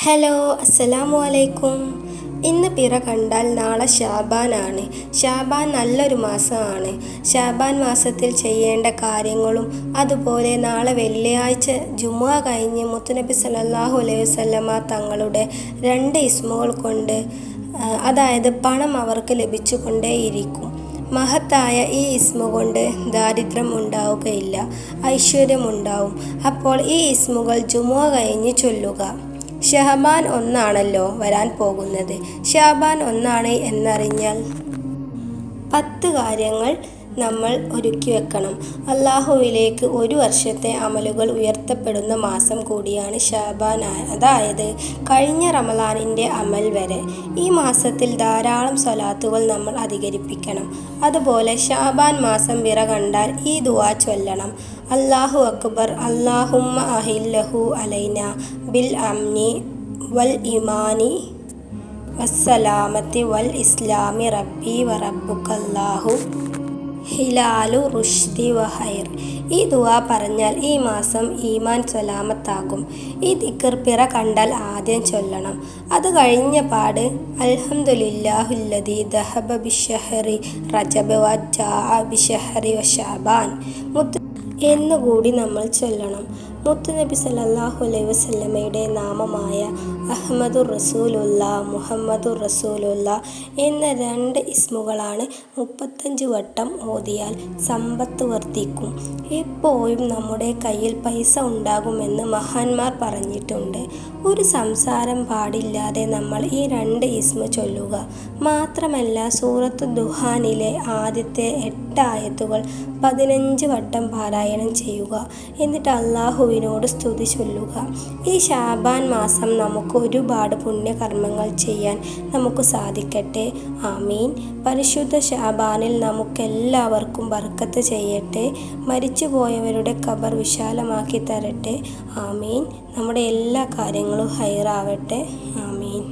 Hello അസ്സലാമു അലൈക്കും ഇന്ന് പിറ കണ്ടാൽ നാളെ ഷാബാനാണ് ഷാബാൻ നല്ലൊരു മാസമാണ്. ഷാബാൻ മാസത്തിൽ ചെയ്യേണ്ട കാര്യങ്ങളും അതുപോലെ നാളെ വെള്ളിയാഴ്ച ജുമുഅ കഴിഞ്ഞ് മുത്തുനബി സല്ലല്ലാഹു അലൈഹി വസല്ലമ തങ്ങളുടെ രണ്ട് ഇസ്മുകൾ കൊണ്ട് അതായത് പണം അവർക്ക് ലഭിച്ചുകൊണ്ടേയിരിക്കും. മഹത്തായ ഈ ഇസ്മു കൊണ്ട് ദാരിദ്ര്യം ഉണ്ടാവുകയില്ല ഐശ്വര്യമുണ്ടാവും അപ്പോൾ ഈ ഇസ്മുകൾ ജുമുഅ കഴിഞ്ഞ് ചൊല്ലുക. ഷഹബാൻ ഒന്നാണല്ലോ വരാൻ പോകുന്നത്. ഷഹബാൻ ഒന്നാണ് എന്നറിഞ്ഞാൽ പത്ത് കാര്യങ്ങൾ നമ്മൾ ഒരുക്കി വെക്കണം. അള്ളാഹുവിലേക്ക് ഒരു വർഷത്തെ അമലുകൾ ഉയർത്തപ്പെടുന്ന മാസം കൂടിയാണ് ഷാബാൻ അതായത് കഴിഞ്ഞ റമലാനിന്റെ അമൽ വരെ. ഈ മാസത്തിൽ ധാരാളം സ്വലാത്തുകൾ നമ്മൾ അധികരിപ്പിക്കണം. അതുപോലെ ഷാബാൻ മാസം വിറ കണ്ടാൽ ഈ ദുവാ ചൊല്ലണം. അല്ലാഹു അക്ബർ. അല്ലാഹുമ്മ അഹില്ലഹു അലൈന ബിൽ അംനി വൽ ഇമാനി വസ്സലാമത്തി വൽ ഇസ്ലാമി റബ്ബി വ റബ്ബുക്കല്ലാഹു ഹിലാലു റുഷ്ദി വഹൈർ ഈ ദുആ പറഞ്ഞാൽ ഈ മാസം ഈമാൻ സലാമത്താകും. ഈ ദിക്കർ പിറ കണ്ടാൽ ആദ്യം ചൊല്ലണം. അത് കഴിഞ്ഞ പാട് അൽഹംദുലില്ലാഹുല്ലദി ദഹബ ബിഷഹറി റജബ വ ജാഅ ബിഷഹറി വ ഷാബാൻ എന്നുകൂടി നമ്മൾ ചൊല്ലണം. മുത്തുനബി സല്ലല്ലാഹു അലൈഹി വസല്ലമയുടെ നാമമായ അഹമ്മദുർ റസൂലുള്ള മുഹമ്മദുർ റസൂലുള്ള എന്ന രണ്ട് ഇസ്മുകളാണ് മുപ്പത്തഞ്ച് വട്ടം ഓതിയാൽ സമ്പത്ത് വർദ്ധിക്കും. എപ്പോഴും നമ്മുടെ കയ്യിൽ പൈസ ഉണ്ടാകുമെന്ന് മഹാന്മാർ പറഞ്ഞിട്ടുണ്ട്. ഒരു സംസാരം പാടില്ലാതെ നമ്മൾ ഈ രണ്ട് ഇസ്മ ചൊല്ലുക. മാത്രമല്ല സൂറത്ത് ദുഹാനിലെ ആദ്യത്തെ എട്ട് ആയത്തുകൾ പതിനഞ്ച് വട്ടം പാരായണം ചെയ്യുക. എന്നിട്ട് അള്ളാഹുവിനോട് സ്തുതി ചൊല്ലുക. ഈ ഷാബാൻ മാസം നമുക്ക് ഒരുപാട് പുണ്യകർമ്മങ്ങൾ ചെയ്യാൻ നമുക്ക് സാധിക്കട്ടെ. ആമീൻ. പരിശുദ്ധ ഷാബാനിൽ നമുക്കെല്ലാവർക്കും ബർക്കത്ത് ചെയ്യട്ടെ. മരിച്ചുപോയവരുടെ കബർ വിശാലമാക്കി തരട്ടെ. ആമീൻ. നമ്മുടെ എല്ലാ കാര്യങ്ങളും ഹൈറാവട്ടെ. ആമീൻ.